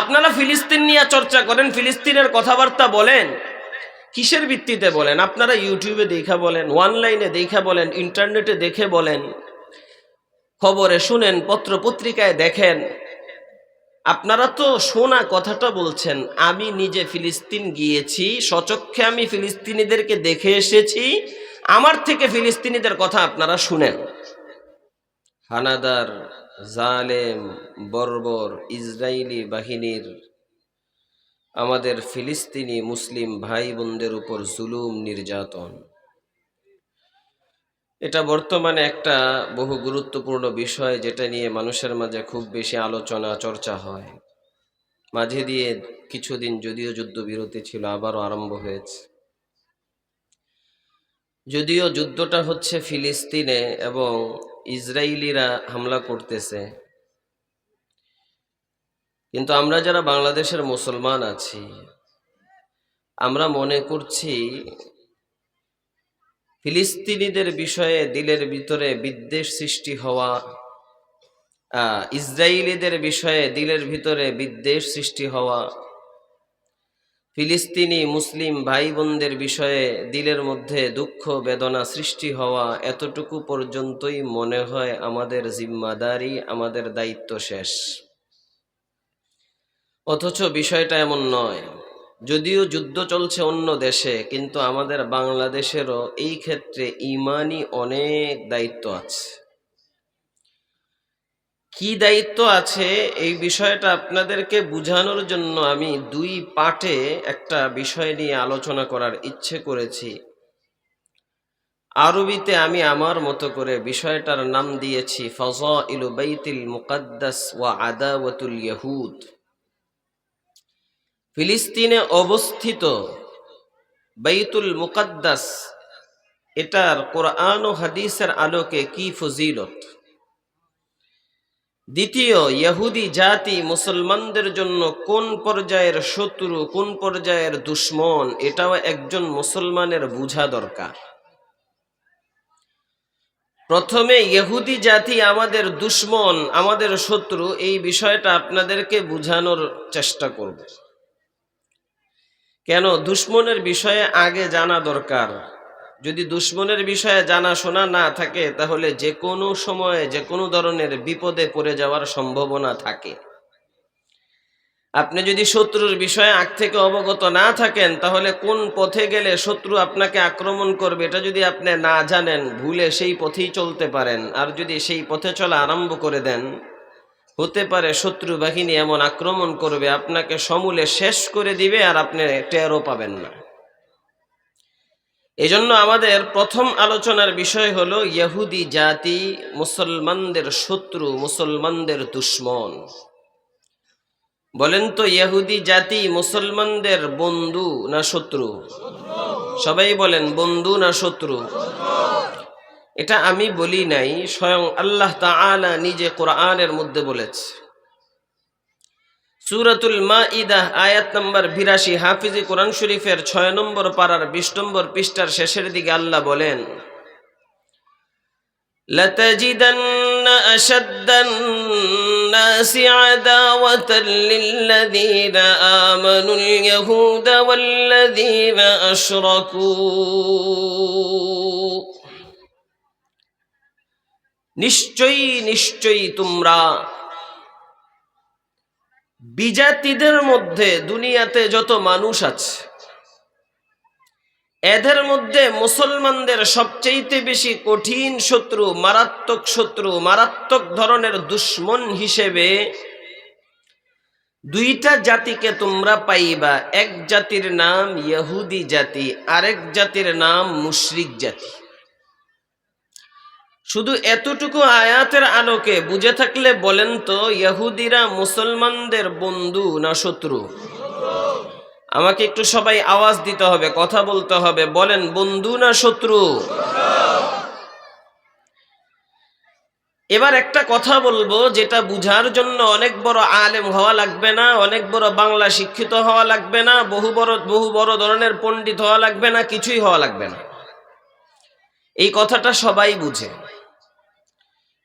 আপনারা ফিলিস্তিন নিয়ে চর্চা করেন, ফিলিস্তিনের কথাবার্তা বলেন, কিসের ভিত্তিতে বলেন? আপনারা ইউটিউবে দেখা বলেন অনলাইনে দেখা বলেন ইন্টারনেটে দেখে বলেন, খবরে শুনেন পত্র পত্রিকায় দেখেন। আপনারা তো শোনা কথাটা বলছেন, আমি নিজে ফিলিস্তিন গিয়েছি, সচক্ষে আমি ফিলিস্তিনিদেরকে দেখে এসেছি, আমার থেকে ফিলিস্তিনিদের কথা আপনারা শুনেন। হানাদার জালেম, বর্বর ইসরায়েলি বাহিনীর, আমাদের ফিলিস্তিনি মুসলিম ভাই বোনদের উপর জুলুম নির্যাতন। এটা বর্তমানে একটা বহু গুরুত্বপূর্ণ বিষয় যেটা নিয়ে মানুষের মাঝে খুব বেশি আলোচনা, চর্চা হয়। মাঝে দিয়ে কিছুদিন যদিও যুদ্ধবিরতি ছিল, আবারও আরম্ভ হয়েছে। যদিও যুদ্ধটা হচ্ছে ফিলিস্তিনে এবং ইসরায়েলিরা হামলা করতেছে। কিন্তু আমরা যারা বাংলাদেশের মুসলমান আছি, আমরা মনে করছি ফিলিস্তিনিদের বিষয়ে দিলের ভিতরে বিদ্বেষ সৃষ্টি হওয়া ইসরায়েলিদের বিষয়ে দিলের ভিতরে বিদ্বেষ সৃষ্টি হওয়া ফিলিস্তিনি মুসলিম ভাই বোনদের বিষয়ে দিলের মধ্যে দুঃখ, বেদনা সৃষ্টি হওয়া এতটুকু পর্যন্তই মনে হয় আমাদের জিম্মাদারি, আমাদের দায়িত্ব শেষ। অথচ বিষয়টা এমন নয়। যদিও যুদ্ধ চলছে অন্য দেশে, কিন্তু আমাদের বাংলাদেশেরও এই ক্ষেত্রে ইমানই অনেক দায়িত্ব আছে। কি দায়িত্ব আছে এই বিষয়টা আপনাদেরকে বোঝানোর জন্য আমি দুই পার্টে একটা বিষয় নিয়ে আলোচনা করার ইচ্ছে করেছি। আরবিতে আমি আমার মতো করে বিষয়টার নাম দিয়েছি ফজা ইলু মুকাদ্দাস ওয়া আদাওয়াতুল ইয়াহুদ। ফিলিস্তিনে অবস্থিত বাইতুল মুকাদ্দাস, এটার কোরআন ও হাদিসের আলোকে কি ফজিলত? দ্বিতীয়, ইহুদি জাতি মুসলমানদের জন্য কোন পর্যায়ের শত্রু, কোন পর্যায়ের দুশ্মন, এটাও একজন মুসলমানের বোঝা দরকার। প্রথমে, ইহুদি জাতি আমাদের দুশ্মন, আমাদের শত্রু, এই বিষয়টা আপনাদেরকে বোঝানোর চেষ্টা করব। কেন? দুশ্মনের বিষয়ে আগে জানা দরকার। যদি দুশ্মনের বিষয়ে জানা শোনা না থাকে, তাহলে যে কোনো সময়ে, যে কোনো ধরনের বিপদে পড়ে যাওয়ার সম্ভাবনা থাকে। আপনি যদি শত্রুর বিষয়ে আগ থেকে অবগত না থাকেন, তাহলে কোন পথে গেলে শত্রু আপনাকে আক্রমণ করবে, এটা যদি আপনি না জানেন, ভুলে সেই পথেই চলতে পারেন। আর যদি সেই পথে চলা আরম্ভ করে দেন, হতে পারে শত্রু বাহিনী এমন আক্রমণ করবে, আপনাকে সমূলে শেষ করে দিবে আর আপনি টেরও পাবেন না। এজন্য আমাদের প্রথম আলোচনার বিষয় হলো ইহুদি জাতি, মুসলমানদের শত্রু, মুসলমানদের দুশ্মন। বলেন তো, ইহুদি জাতি মুসলমানদের বন্ধু না শত্রু? সবাই বলেন, বন্ধু না শত্রু? এটা আমি বলি নাই, স্বয়ং আল্লাহ তাআলা নিজে কোরআনের মধ্যে বলেছে। সুরাতুল মাইদা আয়াত নম্বর বিরাশি হাফিজি কোরআন শরীফের ছয় নম্বর পাড়ার বিশ নম্বর পৃষ্ঠার শেষের দিকে আল্লাহ বলেন لتجدن أشد الناس عداوة للذين آمنوا اليهود والذين أشركوا নিশ্চয়ই নিশ্চয়ই তোমরা বিজাতিদের মধ্যে দুনিয়াতে যত মানুষ আছে, এদের মধ্যে মুসলমানদের সবচেয়ে বেশি কঠিন শত্রু, মারাত্মক শত্রু, মারাত্মক ধরনের দুশ্মন হিসেবে দুইটা জাতিকে তোমরা পাইবা। এক জাতির নাম ইহুদি জাতি, আরেক জাতির নাম মুশরিক জাতি। শুধু এতটুকু আয়াতের আলোকে বুঝে থাকলে বলেন তো, ইহুদিরা মুসলমানদের বন্ধু না শত্রু? আমাকে একটু সবাই আওয়াজ দিতে হবে, কথা বলতে হবে। বলেন, বন্ধু না শত্রু? এবার একটা কথা বলব যেটা বুঝার জন্য অনেক বড় আলেম হওয়া লাগবে না, অনেক বড় বাংলা শিক্ষিত হওয়া লাগবে না, বহু বড় বহু বড় ধরনের পণ্ডিত হওয়া লাগবে না, কিছুই হওয়া লাগবে না। এই কথাটা সবাই বুঝে।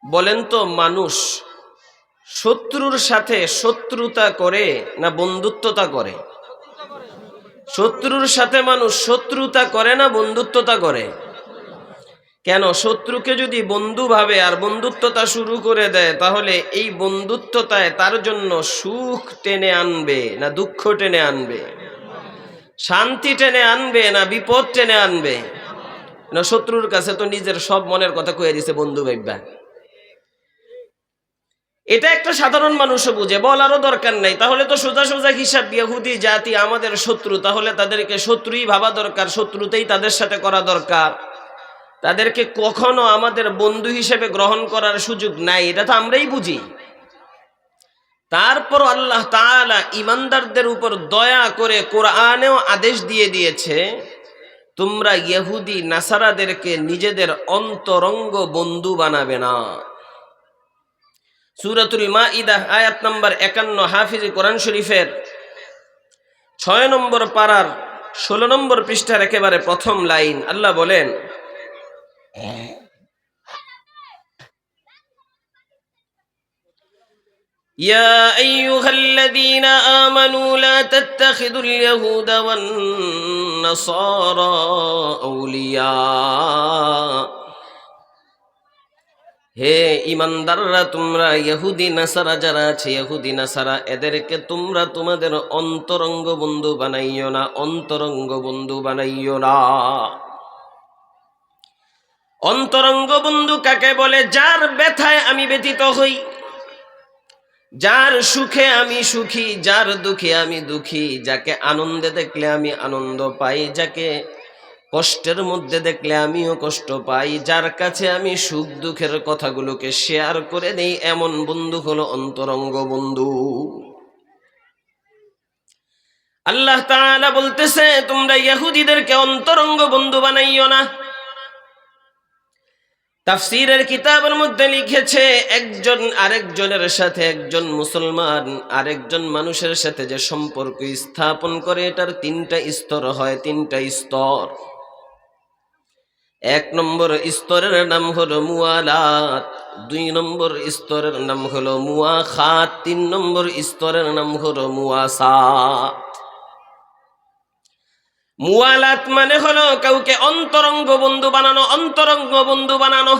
বলেন তো, মানুষ শত্রুর সাথে শত্রুতা করে না বন্ধুত্বতা করে? শত্রুর সাথে মানুষ শত্রুতা করে না বন্ধুত্বতা করে? কেন? শত্রুকে যদি বন্ধু ভাবে আর বন্ধুত্বতা শুরু করে দেয়, তাহলে এই বন্ধুত্বতায় তার জন্য সুখ টেনে আনবে না দুঃখ টেনে আনবে? শান্তি টেনে আনবে না বিপদ টেনে আনবে? না শত্রুর কাছে তো নিজের সব মনের কথা কয়ে দিছে বন্ধু ভাইবা এটা একটা সাধারণ মানুষও বুঝে বলারও দরকার নাই। তাহলে তো সোজা সোজা হিসাব ইহুদি জাতি আমাদের শত্রু, তাহলে তাদেরকে শত্রুই ভাবা দরকার, শত্রুতেই তাদের সাথে করা দরকার। তাদেরকে কখনো আমাদের বন্ধু হিসেবে গ্রহণ করার সুযোগ নাই, এটা তো আমরাই বুঝি। তারপর আল্লাহ তালা ইমানদারদের উপর দয়া করে কোরআনেও আদেশ দিয়ে দিয়েছে, তোমরা ইহুদি, নাসারাদেরকে নিজেদের অন্তরঙ্গ বন্ধু বানাবে না। সুরাতুল মাইদা আয়াত নম্বর একান্ন হাফিজ কোরআন শরীফের ছয় নম্বর পাড়ার ষোলো নম্বর পৃষ্ঠার একেবারে প্রথম লাইন আল্লাহ বলেন يا أيها الذين آمنوا لا تتخذوا اليهود والنصارى أولياء হে ইমানদাররা, তোমরা ইহুদি, নাসারা যারা আছে, ইহুদি, নাসারা, এদেরকে তোমরা তোমাদের অন্তরঙ্গ বন্ধু বানাইও না, অন্তরঙ্গ বন্ধু বানাইও না। অন্তরঙ্গ বন্ধু কাকে বলে? যার ব্যথায় আমি ব্যথিত হই, যার সুখে আমি সুখী, যার দুঃখে আমি দুঃখী, যাকে আনন্দে দেখলে আমি আনন্দ পাই, যাকে কষ্টের মধ্যে দেখলে আমিও কষ্ট পাই। যার কাছে আমি সুখ দুঃখের কথাগুলোকে শেয়ার করে নেই এমন বন্ধু হলো অন্তরঙ্গ বন্ধু। আল্লাহ তাআলা বলতেছে, তোমরা ইহুদিদেরকে অন্তরঙ্গ বন্ধু বানাইও না। তাফসিরের কিতাবের মধ্যে লিখেছে, একজন আরেকজনের সাথে একজন মুসলমান, আরেকজন মানুষের সাথে যে সম্পর্ক স্থাপন করে, এটার তিনটা স্তর হয়, তিনটা স্তর। এক নম্বর স্তরের নাম হলো মুয়ালাত দুই নম্বর স্তরের নাম হলো মুয়া খাত তিন নম্বর স্তরের নাম হলো মুয়াসাত মুয়ালাত মানে হলো কাউকে অন্তরঙ্গ বন্ধু বানানো, অন্তরঙ্গ বন্ধু বানানো।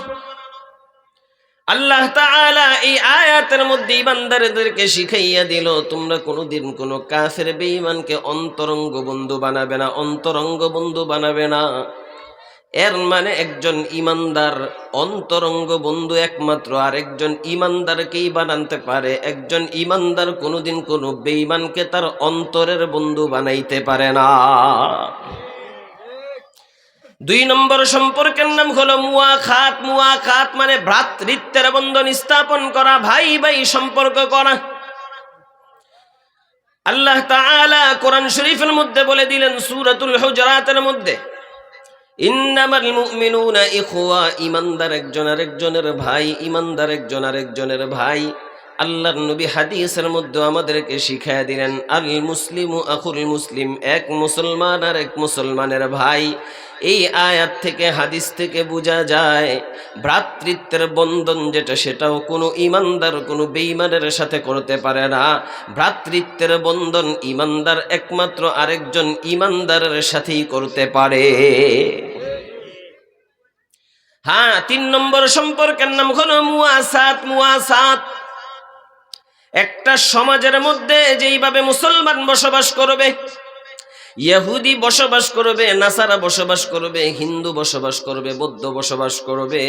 আল্লাহ তাআলা এই আয়াতের মধ্যে ইমানদারদেরকে শিখাইয়া দিল, তোমরা কোনোদিন কোনো কাফের, বেঈমানকে অন্তরঙ্গ বন্ধু বানাবে না, অন্তরঙ্গ বন্ধু বানাবে না। এর মানে একজন ইমানদার অন্তরঙ্গ বন্ধু একমাত্র আরেকজন ইমানদারকেই বানাতে পারে। একজন ইমানদার কোনোদিন কোনো বেঈমানকে তার অন্তরের বন্ধু বানাইতে পারে না। দুই নম্বর সম্পর্কের নাম হলো মুয়া খাত মুয়া খাত মানে ভ্রাতৃত্বের বন্ধন স্থাপন করা ভাই ভাই সম্পর্ক করা। আল্লাহ তাআলা কোরআন শরীফের মধ্যে বলে দিলেন, সূরাতুল হুজরাতের মধ্যে ইন্নামাল মুমিনুনা ইখওয়া ইমানদার একজন আরেকজনের ভাই ইমানদার একজন আরেকজনের ভাই। আল্লাহর নবী হাদিসের মধ্যে আমাদেরকে শিখাইয়া দিলেন, আল মুসলিমু আখুল মুসলিম, এক মুসলমান আর এক মুসলমানের ভাই। এই আয়াত থেকে, হাদিস থেকে বোঝা যায়, ভ্রাতৃত্বের বন্ধন যেটা, সেটাও কোনো ইমানদার, কোনো বেইমানের সাথে করতে পারে না। ভ্রাতৃত্বের বন্ধন ইমানদার একমাত্র আরেকজন ইমানদারের সাথেই করতে পারে। হ্যাঁ তিন নম্বর সম্পর্কের নাম হলো মুয়াসাত মুয়াসাত একটা সমাজের মধ্যে যেইভাবে মুসলমান বসবাস করবে ইহুদি বসবাস করবে, নাসারা বসবাস করবে, হিন্দু বসবাস করবে, বৌদ্ধ বসবাস করবে।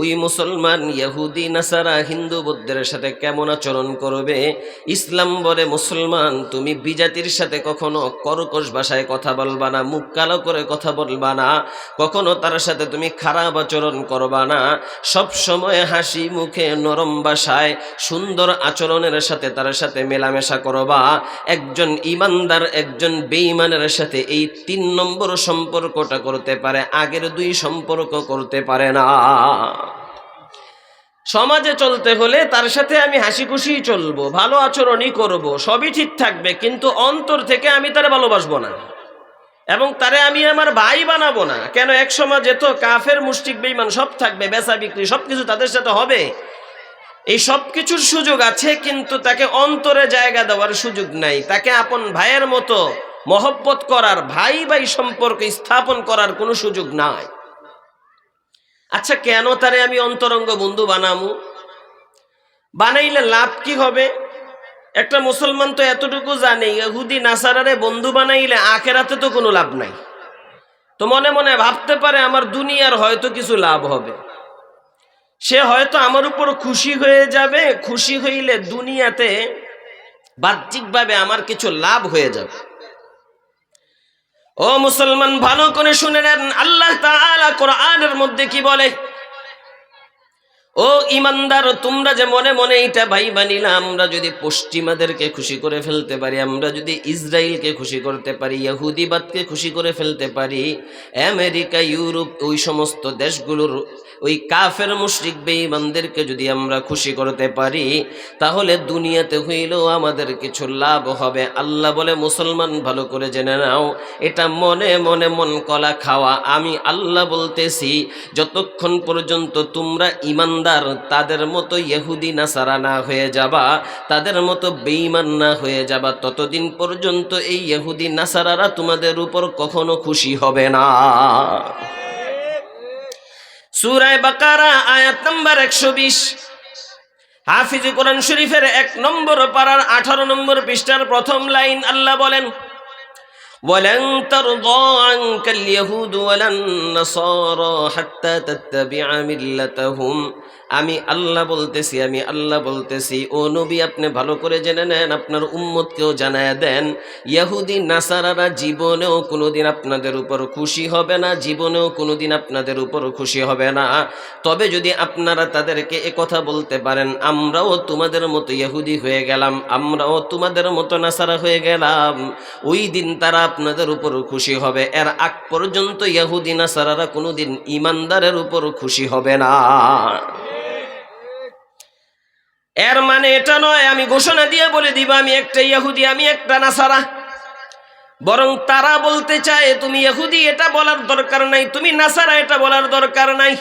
ওই মুসলমান ইহুদি, নাসারা, হিন্দু, বৌদ্ধের সাথে কেমন আচরণ করবে? ইসলাম বলে, মুসলমান, তুমি বিজাতির সাথে কখনো কর্কশ ভাষায় কথা বলবা না, মুখ কালো করে কথা বলবা না, কখনো তার সাথে তুমি খারাপ আচরণ করবা না। সব সময় হাসি মুখে নরম ভাষায় সুন্দর আচরণের সাথে তার সাথে মেলামেশা করবা। একজন ইমানদার, একজন বেঈমানের সাথে এই তিন নম্বর সম্পর্কটা করতে পারে, আগের দুই সম্পর্ক করতে পারে না। সমাজে চলতে হলে তার সাথে আমি হাসি খুশি চলবো, ভালো আচরণই করব, সবই ঠিক থাকবে, কিন্তু অন্তর থেকে আমি তারে ভালোবাসবো না। এবং তারে আমি আমার ভাই বানাবো না। কেন এক সমাজে তো কাফের মুষ্টিক বেইমান সব থাকবে, বেচা বিক্রি সব কিছু তাদের সাথে হবে। এই সব কিছুর সুযোগ আছে, কিন্তু তাকে অন্তরে জায়গা দেওয়ার সুযোগ নাই। তাকে আপন ভাইয়ের মতো মহব্বত করার, ভাই ভাই সম্পর্ক স্থাপন করার কোনো সুযোগ নাই। আচ্ছা কেন তারে আমি অন্তরঙ্গ বন্ধু বানামু? বানাইলে লাভ কি হবে? একটা মুসলমান তো এতটুকু জানে, ইহুদি নাসারারে বন্ধু বানাইলে আখেরাতে তো কোনো লাভ নাই। তো মনে মনে ভাবতে পারে আমার দুনিয়ার হয়তো কিছু লাভ হবে। সে হয়তো আমার উপর খুশি হয়ে যাবে, খুশি হইলে দুনিয়াতে বাহ্যিকভাবে আমার কিছু লাভ হয়ে যাবে। ও মুসলমান, ভালো করে শুনে নেন। আল্লাহ কোরআনের মধ্যে কি বলে? ও ইমানদার, তোমরা যে মনে মনে এটা ভাই বানিলা আমরা যদি পশ্চিমাদেরকে খুশি করে ফেলতে পারি, আমরা যদি ইসরায়েলকে খুশি করতে পারি, ইহুদিবাদকে খুশি করে ফেলতে পারি, আমেরিকা, ইউরোপ, ওই সমস্ত দেশগুলোর ওই কাফের মুশরিক বেঈমানদেরকে যদি আমরা খুশি করতে পারি, তাহলে দুনিয়াতে হইলেও আমাদের কিছু লাভ হবে। আল্লাহ বলে, মুসলমান ভালো করে জেনে নাও, এটা মনে মনে মন কলা খাওয়া। আমি আল্লাহ বলতেছি, যতক্ষণ পর্যন্ত তোমরা ইমানদার তাদের মতো ইহুদি নাসারা না হয়ে যাবা, তাদের মতো বেঈমান না হয়ে যাবা, ততদিন পর্যন্ত এই ইহুদি নাসারারা তোমাদের উপর কখনো খুশি হবে না। সুরায় বাকারা আয়াত নাম্বার একশো বিশ হাফিজ কোরআন শরীফের এক নম্বর পাড়ার আঠারো নম্বর পৃষ্ঠার প্রথম লাইন আল্লাহ বলেন ولن ترضى عنك اليهود ولا النصارى حتى تتبع ملتهم আমি আল্লাহ বলতেছি, আমি আল্লাহ বলতেছি, ও নবী, আপনি ভালো করে জেনে নেন, আপনার উম্মতকেও জানায় দেন। ইয়াহুদি, নাসারারা জীবনেও কোনোদিন আপনাদের উপর খুশি হবে না, জীবনেও কোনোদিন আপনাদের উপর খুশি হবে না। তবে যদি আপনারা তাদেরকে এ কথা বলতে পারেন, আমরাও তোমাদের মতো ইহুদি হয়ে গেলাম, আমরাও তোমাদের মতো নাসারা হয়ে গেলাম। ওই দিন তারা আপনাদের উপর খুশি হবে। এর আগ পর্যন্ত ইহুদি নাসারারা কোনোদিন ইমানদারের উপর খুশি হবে না। এর মানে এটা নয়, আমি ঘোষণা দিয়ে বলে দিব, আমি একটা ইয়াহুদি আমি একটা নাসারা। বরং তারা বলতে চায়, তুমি ইহুদি, এটা বলার দরকার নাই, তুমি নাসারা, এটা বলার দরকার নাই।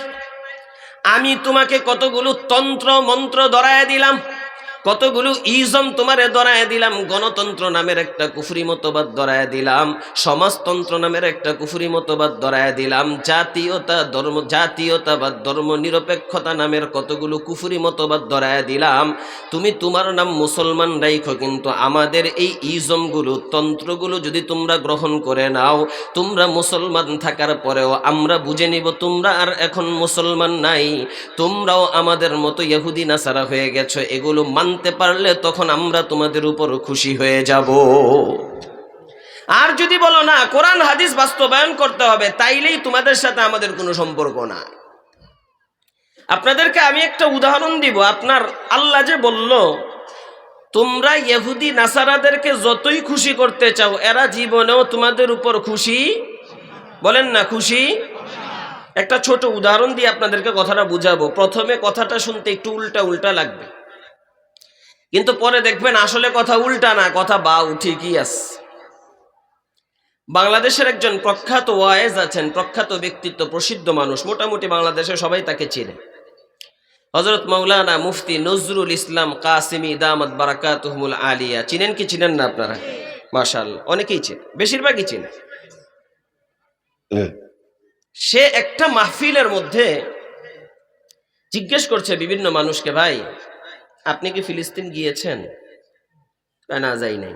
আমি তোমাকে কতগুলো তন্ত্র, মন্ত্র ধরায় দিলাম। কতগুলো ইজম তোমারে ধরায় দিলাম, গণতন্ত্র নামের একটা কুফরি মতবাদ ধরায় দিলাম, সমাজতন্ত্র নামের একটা কুফরি মতবাদ দরায় দিলাম, জাতীয়তা ধর্ম, জাতীয়তাবাদ, ধর্ম নিরপেক্ষতা নামের কতগুলো কুফরি মতবাদ ধরায় দিলাম। তুমি তোমার নাম মুসলমান রাইখো, কিন্তু আমাদের এই ইজমগুলো, তন্ত্রগুলো যদি তোমরা গ্রহণ করে নাও, তোমরা মুসলমান থাকার পরেও আমরা বুঝে নিব তোমরা আর এখন মুসলমান নাই। তোমরাও আমাদের মতো ইহুদি, নাসারা হয়ে গেছো, এগুলো মানতে পারলে তখন আমরা তোমাদের উপর খুশি হয়ে যাব। আর যদি বলো না, কোরআন, হাদিস বাস্তবায়ন করতে হবে, তাইলেই তোমাদের সাথে আমাদের কোনো সম্পর্ক না আপনাদেরকে আমি একটা উদাহরণ দিব, আপনার আল্লাহ যে বলল, তোমরা ইহুদি, নাসারাদেরকে যতই খুশি করতে চাও, এরা জীবনেও তোমাদের উপর খুশি। বলেন না, খুশি? একটা ছোট উদাহরণ দিয়ে আপনাদেরকে কথাটা বুঝাবো। প্রথমে কথাটা শুনতে একটু উল্টা উল্টা লাগবে। কিন্তু পরে দেখবেন আসলে কথা উল্টা না কথা বা ঠিকই আছে? বাংলাদেশের একজন প্রখ্যাত ওয়ায়েজ আছেন প্রখ্যাত ব্যক্তিত্ব প্রসিদ্ধ মানুষ মোটামুটি বাংলাদেশে সবাই তাকে চিনে। হজরত মৌলানা মুফতি নজরুল ইসলাম কাসিমি দামত বারাকাতুহমুল আলিয়া চিনেন কি চিনেন না আপনারা? মাশাল অনেকেই চেন বেশিরভাগই চিনে। সে একটা মাহফিলের মধ্যে জিজ্ঞেস করছে বিভিন্ন মানুষকে ভাই আপনি কি ফিলিস্তিন গিয়েছেন? না যাই নাই।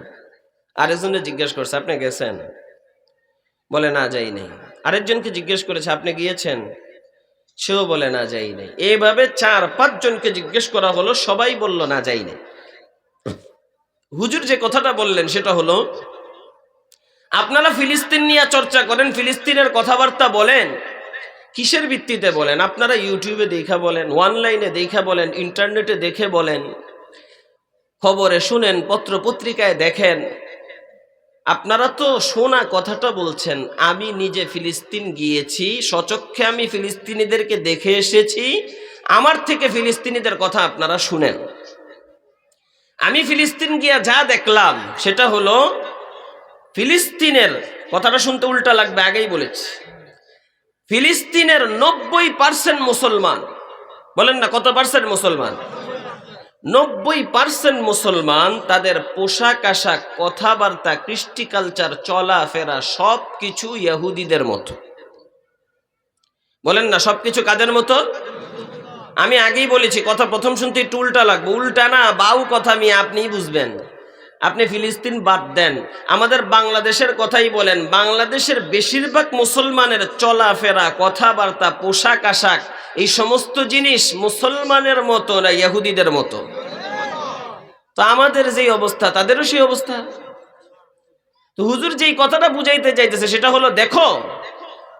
আরেকজনে জিজ্ঞেস করছে, আপনি গেছেন? বলে, না, যাই নাই। আরেকজনকে জিজ্ঞেস করেছে, আপনি গিয়েছেন? সেও বলে, না, যাই নাই। এভাবে চার পাঁচ জনকে জিজ্ঞেস করা হলো, সবাই বলল, না, যাই নাই। হুজুর যে কথাটা বললেন, সেটা হলো, আপনারা ফিলিস্তিন নিয়ে চর্চা করেন, ফিলিস্তিনের কথাবার্তা বলেন কিসের ভিত্তিতে বলেন? আপনারা ইউটিউবে দেখা বলেন অনলাইনে দেখা বলেন ইন্টারনেটে দেখে বলেন, খবরে শুনেন পত্র পত্রিকায় দেখেন। আপনারা তো শোনা কথাটা বলছেন, আমি নিজে ফিলিস্তিন গিয়েছি, সচক্ষে আমি ফিলিস্তিনিদেরকে দেখে এসেছি, আমার থেকে ফিলিস্তিনিদের কথা আপনারা শুনেন। আমি ফিলিস্তিন গিয়া যা দেখলাম, সেটা হলো ফিলিস্তিনের কথাটা শুনতে উল্টা লাগবে, আগেই বলেছি। ফিলিস্তিনের নব্বই পার্সেন্ট মুসলমান। বলেন না, কত পার্সেন্ট মুসলমান? নব্বই পার্সেন্ট মুসলমান, তাদের পোশাক আশাক, কথাবার্তা, কৃষ্টি কালচার চলাফেরা সব কিছু ইহুদিদের মতো। বলেন না, সবকিছু কাদের মতো? আমি আগেই বলেছি, কথা প্রথম শুনতে একটু উল্টা লাগবে, উল্টা না, বাউ কথা আমি আপনিই বুঝবেন। আপনি ফিলিস্তিন বাদ দেন। আমাদের বাংলাদেশের কথাই বলেন, বাংলাদেশের বেশিরভাগ মুসলমানের চলাফেরা, কথাবার্তা, পোশাক আশাক, এই সমস্ত জিনিস মুসলমানের মতো না ইহুদিদের মতো? তো আমাদের যেই অবস্থা, তাদেরও সেই অবস্থা। তো হুজুর যেই কথাটা বুঝাইতে চাইতেছে, সেটা হলো, দেখো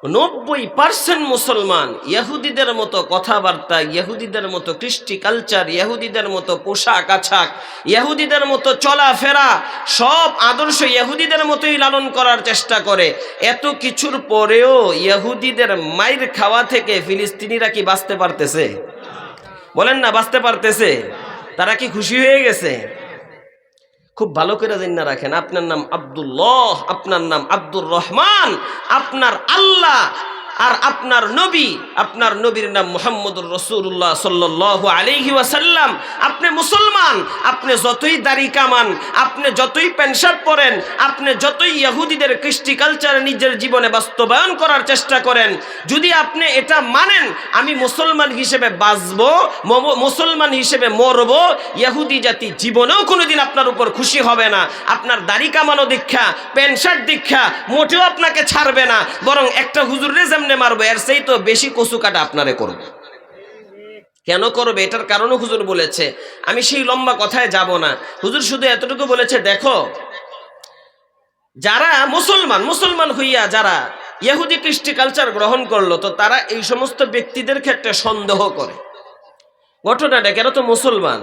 নব্বই পার্সেন্ট মুসলমান ইহুদিদের মতো কথাবার্তা, ইহুদিদের মতো কৃষ্টি কালচার ইহুদিদের মতো পোশাক আছাক, ইহুদিদের মতো চলাফেরা, সব আদর্শ ইহুদিদের মতোই লালন করার চেষ্টা করে। এত কিছুর পরেও ইহুদিদের মায়ের খাওয়া থেকে ফিলিস্তিনিরা কি বাঁচতে পারতেছে? বলেন না, বাঁচতে পারতেছে? তারা কি খুশি হয়ে গেছে? খুব ভালো করে জেনে রাখেন আপনার নাম আব্দুল্লাহ আপনার নাম আব্দুর রহমান আপনার আল্লাহ আর আপনার নবী, আপনার নবীর নাম মোহাম্মদুর রসুল্লাহ সাল্লাহ আলহি ওয়াসাল্লাম। আপনি মুসলমান, আপনি যতই দাড়ি কামান, আপনি যতই প্যান্ট পরেন, আপনি যতই ইহুদিদের কৃষ্টি কালচার নিজের জীবনে বাস্তবায়ন করার চেষ্টা করেন, যদি আপনি এটা মানেন, আমি মুসলমান হিসেবে বাঁচব মুসলমান হিসেবে মরব, ইহুদি জাতি জীবনেও কোনোদিন আপনার উপর খুশি হবে না। আপনার দাড়ি কামানো দীক্ষা প্যান্ট শার্ট দীক্ষা মোটেও আপনাকে ছাড়বে না। বরং একটা হুজুরে যেমনে মারবো, এর সেই তো বেশি কচু কাটা আপনারে করবে। কেন করবে? এটার কারণও হুজুর বলেছে। আমি সেই লম্বা কথায় যাব না। হুজুর শুধু এতটুকু বলেছে, দেখো, যারা মুসলমান মুসলমান হইয়া যারা ইহুদি কৃষ্টি কালচার গ্রহণ করল, তো তারা এই সমস্ত ব্যক্তিদের ক্ষেত্রে সন্দেহ করে। ঘটনাটা, কেন তো মুসলমান?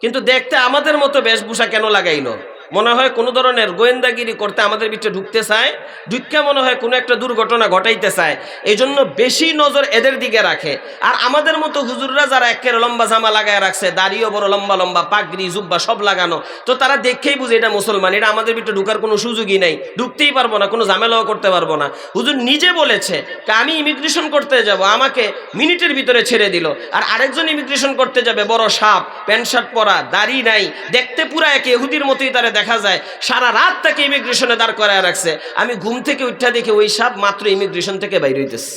কিন্তু দেখতে আমাদের মতো বেশভূষা কেন লাগাইলো? মনে হয় কোনো ধরনের গোয়েন্দাগিরি করতে আমাদের ভিতরে ঢুকতে চায় ঢুকা মনে হয় কোনো একটা দুর্ঘটনা ঘটাইতে চায় এই জন্য বেশি নজর এদের দিকে রাখে। আর আমাদের মতো হুজুররা যারা একের লম্বা জামা লাগায় রাখছে, দাড়িও বড় লম্বা লম্বা, পাগড়ি, জুব্বা সব লাগানো, তো তারা দেখেই বুঝে এটা মুসলমান, এটা আমাদের ভিতরে ঢুকার কোনো সুযোগই নাই, ঢুকতেই পারব না, কোনো ঝামেলাও করতে পারব না। হুজুর নিজে বলেছে আমি ইমিগ্রেশন করতে যাব, আমাকে মিনিটের ভিতরে ছেড়ে দিল। আর আরেকজন ইমিগ্রেশন করতে যাবে, বড় সাপ, প্যান্ট শার্ট পরা, দাড়ি নাই, দেখতে পুরা এক এহুদির মতোই তারা দেখা যায়, সারা রাত তাকে ইমিগ্রেশনে দাঁড় করায় রাখছে। আমি ঘুম থেকে উঠা দেখে ওই সাপ মাত্র ইমিগ্রেশন থেকে বাইর হইতেছে।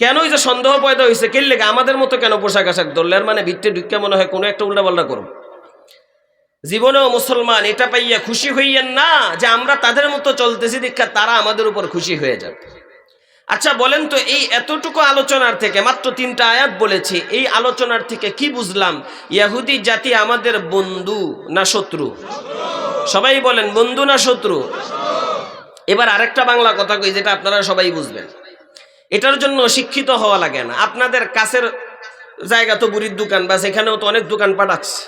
কেন ওই যে সন্দেহ পয়দা হয়েছে কে লেগে? আমাদের মতো কেন পোশাক আশাক দলের মানে ভিত্তি ঢুকে মনে হয় কোনো একটা উল্টা পাল্টা করব। জীবনেও মুসলমান, এটা পাইয়া খুশি হইয়েন না যে আমরা তাদের মতো চলতেছি, দীক্ষা তারা আমাদের উপর খুশি হয়ে যাবে। আচ্ছা বলেন তো, এই এতটুকু আলোচনার থেকে, মাত্র তিনটা আয়াত বলেছি, এই আলোচনার থেকে কি বুঝলাম? ইয়াহুদি জাতি আমাদের বন্ধু না শত্রু? সবাই বলেন, বন্ধু না শত্রু? এবার আরেকটা বাংলা কথা কই, যেটা আপনারা সবাই বুঝবেন। এটার জন্য শিক্ষিত হওয়া লাগে না। আপনাদের কাছের জায়গা তো বুড়ির দোকান, বা সেখানেও তো অনেক দোকান পাঠাচ্ছে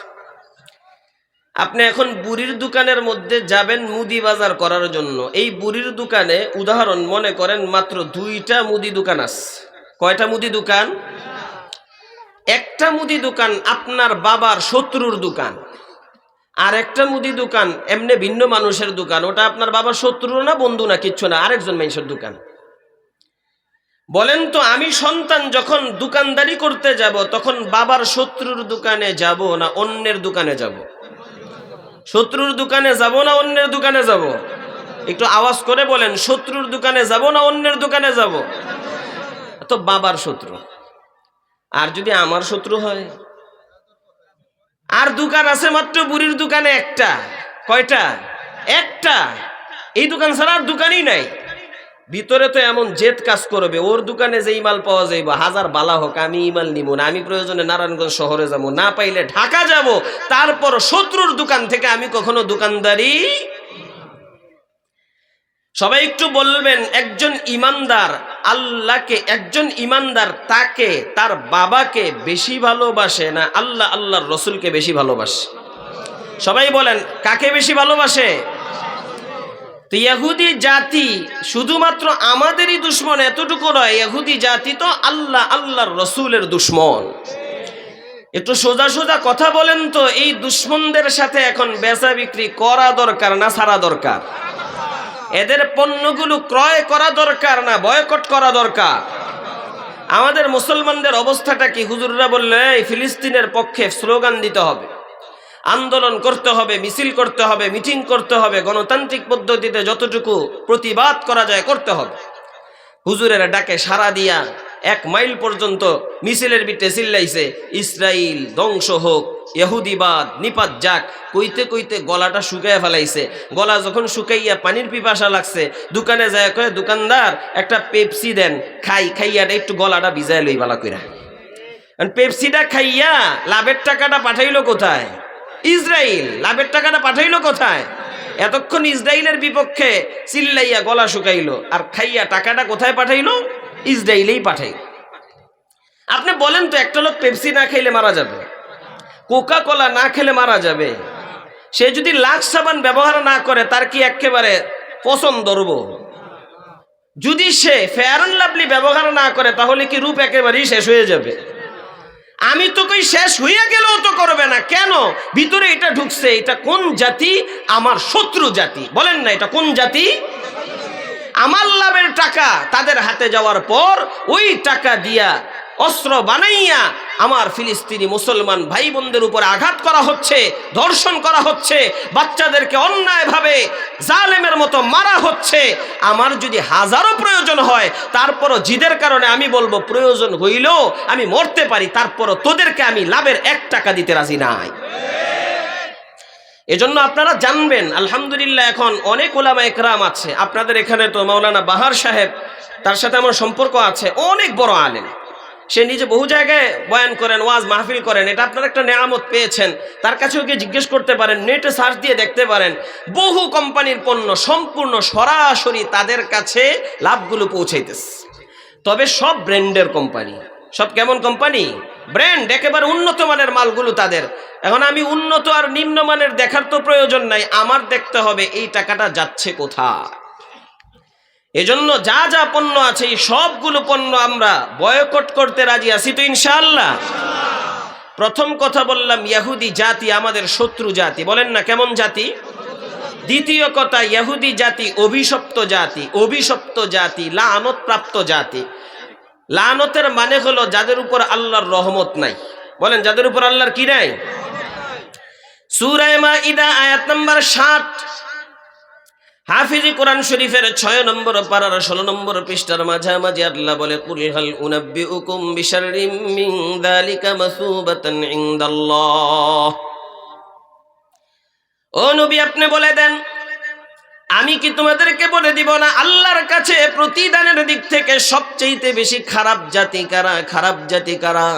আপনি এখন বুড়ির দোকানের মধ্যে যাবেন মুদি বাজার করার জন্য। এই বুড়ির দোকানে উদাহরণ মনে করেন মাত্র দুইটা মুদি দোকান আছে। কয়টা মুদি দোকান? একটা মুদি দোকান আপনার বাবার শত্রুর দোকান। আর একটা মুদি দোকান এমনি ভিন্ন মানুষের দোকান। ওটা আপনার বাবার শত্রু না বন্ধু না কিচ্ছু না, আরেকজন মানুষের দোকান। বলেন তো, আমি সন্তান যখন দোকানদারি করতে যাব, তখন বাবার শত্রুর দোকানে যাব না অন্যের দোকানে যাব? শত্রুর দোকানে যাব না অন্যের দোকানে যাব? একটু আওয়াজ করে বলেন, শত্রুর দোকানে যাব না অন্যের দোকানে যাব? তো বাবার শত্রু। আর যদি আমার শত্রু হয়? আর দোকান আছে মাত্র বুড়ির দোকানে একটা। কয়টা? একটা। এই দোকান ছাড়া আর দোকানই নাই। ভিতরে তো এমন জেদ কাজ করবে, ওর দোকানে যেই মাল পাওয়া যাইব, হাজার বালা হোক, আমি এই মাল নিব না, আমি প্রয়োজনে নারায়ণগঞ্জ শহরে যাব, না পাইলে ঢাকা যাব, তারপর শত্রুর দোকান থেকে আমি কখনো দোকানদারি সবাই একটু বলবেন, একজন ইমানদার, আল্লাহকে, একজন ইমানদার তাকে, তার বাবাকে বেশি ভালোবাসে না আল্লাহ আল্লাহর রসুলকে বেশি ভালোবাসে? সবাই বলেন, কাকে বেশি ভালোবাসে? তো ইহুদি জাতি শুধুমাত্র আমাদেরই দুশ্মন এতটুকু নয়, ইহুদি জাতি তো আল্লাহ আল্লাহর রসুলের দুশ্মন। একটু সোজা সোজা কথা বলেন তো, এই দুশ্মনদের সাথে এখন বেচা বিক্রি করা দরকার না সারা দরকার? এদের পণ্যগুলো ক্রয় করা দরকার না, বয়কট করা দরকার? আমাদের মুসলমানদের অবস্থাটা কি? হুজুররা বললে এই ফিলিস্তিনের পক্ষে স্লোগান দিতে হবে। আন্দোলন করতে হবে, মিছিল করতে হবে, মিটিং করতে হবে, গণতান্ত্রিক পদ্ধতিতে যতটুকু প্রতিবাদ করা যায় করতে হবে। হুজুরের ডাকে সারা দিয়া এক মাইল পর্যন্ত মিছিলের বিটে চিল্লাইছে, ইসরাইল ধ্বংস হোক, ইহুদিবাদ নিপাত যাক। কইতে কইতে গলাটা শুকাইয়া ফেলাইছে। গলা যখন শুকাইয়া পানির পিপাসা লাগছে, দোকানে যায় কয়ে, দোকানদার, একটা পেপসি দেন, খাই, খাইয়া একটু গলাটা ভিজাই লই বালা কইরা। পেপসিটা খাইয়া লাভের টাকাটা পাঠাইলো কোথায়? ইসরায়েল লাভের টাকাটা পাঠাইলো কোথায়? এতক্ষণ ইসরায়েলের বিপক্ষে চিল্লাইয়া গলা শুকাইলো, আর খাইয়া টাকাটা কোথায় পাঠাইলো? ইসরায়েলেই পাঠাইলো। আপনি বলেন তো, একটা লোক পেপসি না খাইলে মারা যাবে কোকা কোলা না খেলে মারা যাবে, সে যদি লাখ সাবান ব্যবহার না করে, তার কি একেবারে পছন্দ ধরব? যদি সে ফেয়ার অ্যান্ড লাভলি ব্যবহার না করে, তাহলে কি রূপ একেবারেই শেষ হয়ে যাবে? আমি তো কই শেষ হইয়া গেলেও তো করবে না। কেন? ভিতরে এটা ঢুকছে, এটা কোন জাতি? আমার শত্রু জাতি। বলেন না, এটা কোন জাতি? আমার লাভের টাকা। তাদের হাতে যাওয়ার পর ওই টাকা দিয়া অস্ত্র বানাইয়া আমার ফিলিস্তিনি মুসলমান ভাই বোনদের উপর আঘাত করা হচ্ছে, ধর্ষণ করা হচ্ছে, বাচ্চাদেরকে অন্যায়ভাবে জালেমের মতো মারা হচ্ছে। আমার যদি হাজারো প্রয়োজন হয়, তারপরও জিদের কারণে আমি বলব, প্রয়োজন হইলেও আমি মরতে পারি, তারপরও তোদেরকে আমি লাভের এক টাকা দিতে রাজি নাই। এজন্য আপনারা জানবেন, আলহামদুলিল্লাহ এখন অনেক ওলামা একরাম আছে। আপনাদের এখানে তো মাওলানা বাহার সাহেব, তার সাথে আমার সম্পর্ক আছে, অনেক বড় আলেম। সে নিজে বহু জায়গায় বয়ান করেন, ওয়াজ মাহফিল করেন। এটা আপনারা একটা নেয়ামত পেয়েছেন। তার কাছেও গিয়ে জিজ্ঞেস করতে পারেন, নেটে সার্চ দিয়ে দেখতে পারেন। বহু কোম্পানির পণ্য সম্পূর্ণ সরাসরি তাদের কাছে লাভগুলো পৌঁছাইতেছে। তবে সব ব্র্যান্ডের কোম্পানি, সব কেমন কোম্পানি? ব্র্যান্ড একেবারে উন্নত মানের মালগুলো তাদের। এখন আমি উন্নত আর নিম্নমানের দেখার তো প্রয়োজন নাই, আমার দেখতে হবে এই টাকাটা যাচ্ছে কোথায়। এজন্য যা যা পণ্য আছে, এই সবগুলো পণ্য আমরা বয়কট করতে রাজি আছি তো ইনশাআল্লাহ। প্রথম কথা বললাম, ইয়াহুদি জাতি আমাদের শত্রু জাতি। বলেন না কেমন জাতি? দ্বিতীয় কথা, ইয়াহুদি জাতি অভিশপ্ত জাতি অভিশপ্ত জাতি লানত প্রাপ্ত জাতি। লানতের মানে হলো যাদের উপর আল্লাহর রহমত নাই। বলেন, যাদের উপর আল্লাহর কি নাই? সুরায় ইদা আয়াত নাম্বার ষাট। হাফিজি কোরআন শরীফের ছয় নম্বর পারার ষোলো নম্বর পৃষ্ঠার মাঝামাঝি আল্লাহ বলে কুলহাল উনাব্বি উকুম মিন দালিকা মাসুবাতান ইনদাল্লাহ। ও নবী, আপনি বলে দেন, আমি কি তোমাদেরকে বলে দিব না, আল্লাহর কাছে প্রতিদানের দিক থেকে সবচেয়ে বেশি খারাপ জাতি কারা, খারাপ জাতি কারা?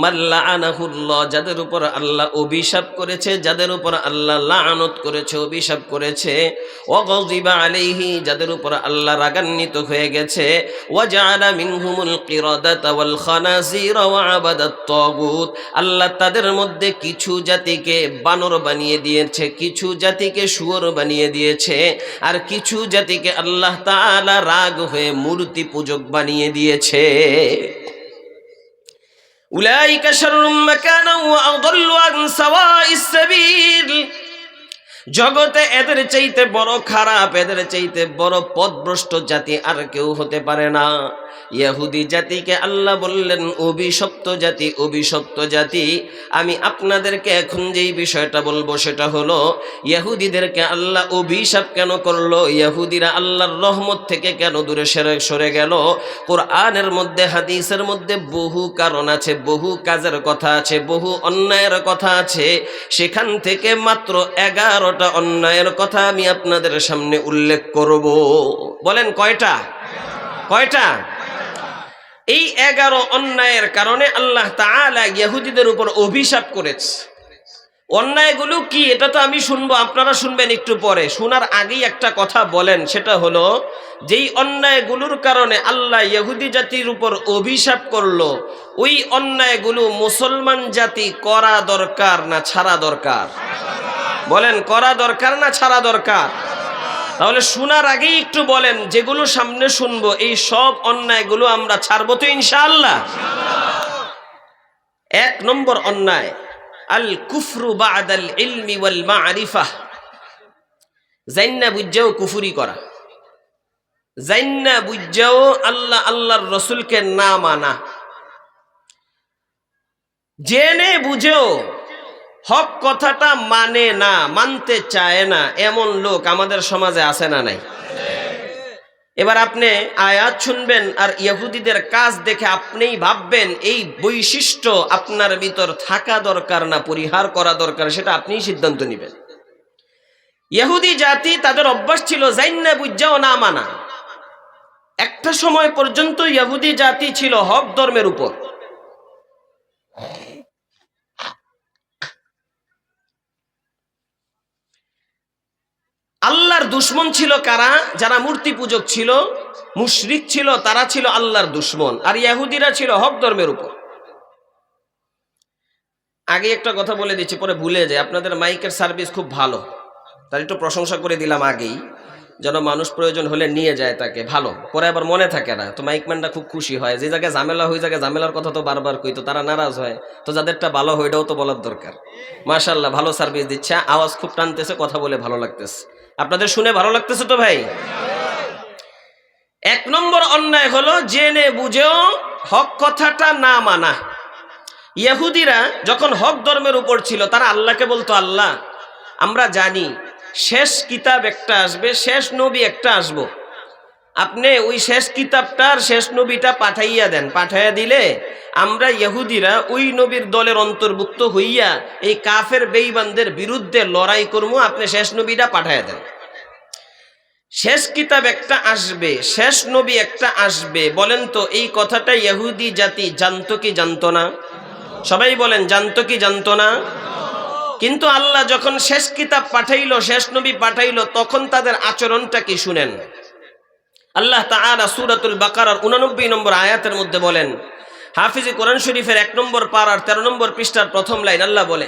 মাল্লা আনাহুল্লাহ যাদের উপর আল্লাহ অভিশাপ করেছে, যাদের উপর আল্লাহ লানত করেছে, অভিশাপ করেছে ওয়াগযিবা আলাইহি, যাদের উপর আল্লাহ রাগান্বিত হয়ে গেছে, ওয়াজআলা মিনহুমুল কিরাদাতা ওয়াল খানাজির ওয়া আবাদাত তাগুত, আল্লাহ তাদের মধ্যে কিছু জাতিকে বানর বানিয়ে দিয়েছে, কিছু জাতিকে শুয়োর বানিয়ে দিয়েছে, আর কিছু জাতিকে আল্লাহ তাআলা রাগ হয়ে মূর্তি পূজক বানিয়ে দিয়েছে। أولئك شر مكانا وأضل عن سواء السبيل. জগতে এদের চাইতে বড় খারাপ, এদের চাইতে বড় পথভ্রষ্ট জাতি আর কেউ হতে পারে না। ইয়াহুদি জাতিকে আল্লাহ বললেন, অভিশপ্ত জাতি অভিশপ্ত জাতি। আমি আপনাদেরকে এখন যেই বিষয়টা বলব সেটা হলো ইয়াহুদিদেরকে আল্লাহ অভিশাপ কেন করল? ইয়াহুদিরা আল্লাহর রহমত থেকে কেন দূরে সরে সরে গেল? কোরআনের মধ্যে, হাদিসের মধ্যে বহু কারণ আছে, বহু কাজের কথা আছে, বহু অন্যায়ের কথা আছে। সেখান থেকে মাত্র এগারোটা অন্যায়ের কথা আমি আপনাদের সামনে উল্লেখ করব। বলেন, কয়টা? কয়টা? এই এগারো অন্যায়ের কারণে আল্লাহ ইহুদিদের উপর অভিশাপ করেছে। অন্যায়গুলো কি? এটা তো আমি শুনব, আপনারা শুনবেন একটু পরে। শোনার আগেই একটা কথা বলেন, সেটা হলো, যেই অন্যায়গুলোর কারণে আল্লাহ ইহুদি জাতির উপর অভিশাপ করল, ওই অন্যায়গুলো মুসলমান জাতি করা দরকার না ছাড়া দরকার? বলেন, করা দরকার না ছাড়া দরকার? তাহলে শোনার আগেই একটু বলেন, যেগুলো সামনে শুনব, এই সব অন্যায়গুলো আমরা ছাড়বো তো ইনশাআল্লাহ। এক নম্বর অন্যায়, আল কুফরু বাদাল ইলমি ওয়াল মারিফা জাইন্না বুঝেও কুফুরি করা। জাইন্না বুঝাও আল্লাহ, আল্লাহর রসুলকে না মানা। জেনে বুঝেও হক কথাটা মানে না, মানতে চায় না, এমন লোক আমাদের সমাজে আছে না নাই? এবার আপনি আয়াত শুনবেন আর ইহুদিদের কাজ দেখে আপনিই ভাববেন, এই বৈশিষ্ট্য আপনার ভিতর থাকা দরকার না, পরিহার করা দরকার, সেটা আপনিই সিদ্ধান্ত নেবেন। ইহুদি জাতি তাদের অভ্যাস ছিল, জাইন্না বুঝাও না মানা। একটা সময় পর্যন্ত ইহুদি জাতি ছিল হক ধর্মের উপর। আল্লাহর দুশ্মন ছিল কারা? যারা মূর্তি পূজক ছিল, মুশরিক ছিল, তারা ছিল আল্লাহর দুশ্মন। আর ইয়াহুদিরা ছিল হক ধর্মের উপর। আগে একটা কথা বলে দিচ্ছি, পরে ভুলে যায় আপনাদের মাইকের সার্ভিস খুব ভালো। তার একটু প্রশংসা করে দিলাম আগেই। যেন মানুষ প্রয়োজন হলে নিয়ে যায় তাকে। ভালো। পরে আবার মনে থাকে না। তো মাইকম্যানটা খুব খুশি হয়। যে জায়গায় ঝামেলা হয়ে জায়গায় ঝামেলার কথা তো বারবার কই। তো তারা নারাজ হয়। তো যাদেরটা ভালো হয় এটাও তো বলার দরকার। মাশাল্লাহ ভালো সার্ভিস দিচ্ছে। আওয়াজ খুব টানতেছে, কথা বলে ভালো লাগতেছে। আপনাদের শুনে ভালো লাগতেছে তো ভাই? এক নম্বর অন্যায় হলো জেনে বুঝেও হক কথাটা না মানা। ইয়াহুদিরা যখন হক ধর্মের উপর ছিল, তারা আল্লাহকে বলতো, আল্লাহ, আমরা জানি, শেষ কিতাব একটা আসবে, শেষ নবী একটা আসব। আপনি ওই শেষ কিতাবটার শেষ নবীটা পাঠাইয়া দেন। পাঠাইয়া দিলে আমরা ইহুদিরা ওই নবীর দলের অন্তর্ভুক্ত হইয়া এই কাফের বেইবানদের বিরুদ্ধে লড়াই করব আপনি শেষ নবীটা পাঠাইয়া দেন। শেষ কিতাব একটা আসবে, শেষ নবী একটা আসবে। বলেন তো, এই কথাটা ইহুদি জাতি জানতো কি জানতো না? সবাই বলেন, জানতো কি জানতো না? কিন্তু আল্লাহ যখন শেষ কিতাব পাঠাইলো, শেষ নবী পাঠাইলো, তখন তাদের আচরণটা কি শুনেন? আল্লাহ তাআলা সূরাতুল বাকারার 89 নম্বর আয়াতের মধ্যে বলেন হাফিজি কোরআন শরীফের এক নম্বর পারার তেরো নম্বর পৃষ্ঠার প্রথম লাইন আল্লাহ বলে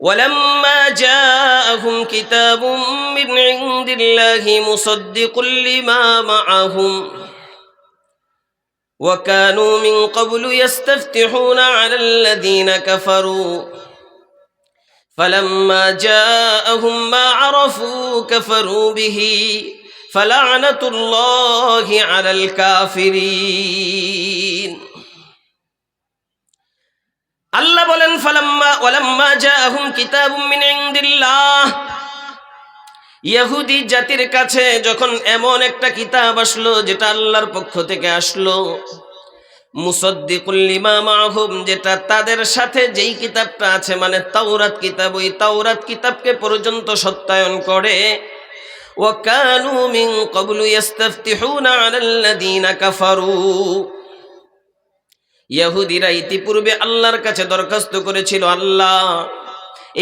ولما جاءهم كتاب من عند الله مصدق لما معهم وكانوا من قبل يستفتحون على الذين كفروا فلما جاءهم ما عرفوا كفروا به ফালানাতুল্লাহি আলাল কাফিরিন। আল্লাহ বলেন, ফালাম্মা ওয়ালাম্মা জাআহুম কিতাবুম মিন ইনদিল্লাহ। ইয়াহুদি জাতির কাছে যখন এমন একটা কিতাব আসলো, যেটা আল্লাহর পক্ষ থেকে আসলো মুসদ্দিকুল্লিমাহুম যেটা তাদের সাথে যেই কিতাবটা আছে মানে তাওরাত কিতাব, ওই তাওরাত কিতাবকে পর্যন্ত সত্যায়ন করে ওয়াকানু মিন ক্বাবলু ইস্তাফতিহুনা আলাল্লাযীনা কাফারু ইহুদিরা ইতিপূর্বে আল্লাহর কাছে দরখাস্ত করেছিল, আল্লাহ,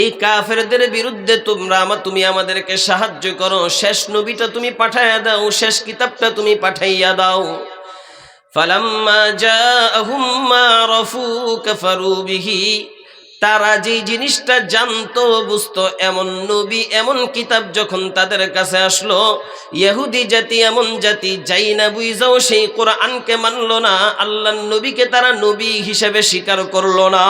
এই কাফেরদের বিরুদ্ধে তোমরা আমা, তুমি আমাদেরকে সাহায্য করো, শেষ নবীটা তুমি পাঠাইয়া দাও, শেষ কিতাবটা তুমি পাঠাইয়া দাও। ফালাম্মা জাআহুম মা আরাফু কাফারু বিহি তারা যেই জিনিসটা জানতো, বুঝতো, এমন নবী, এমন কিতাব যখন তাদের কাছে আসলো ইহুদি জাতি এমন জাতি, যাই না বুঝাও সেই কোরআনকে মানলো না আল্লাহ নবীকে তারা নবী হিসেবে স্বীকার করল না।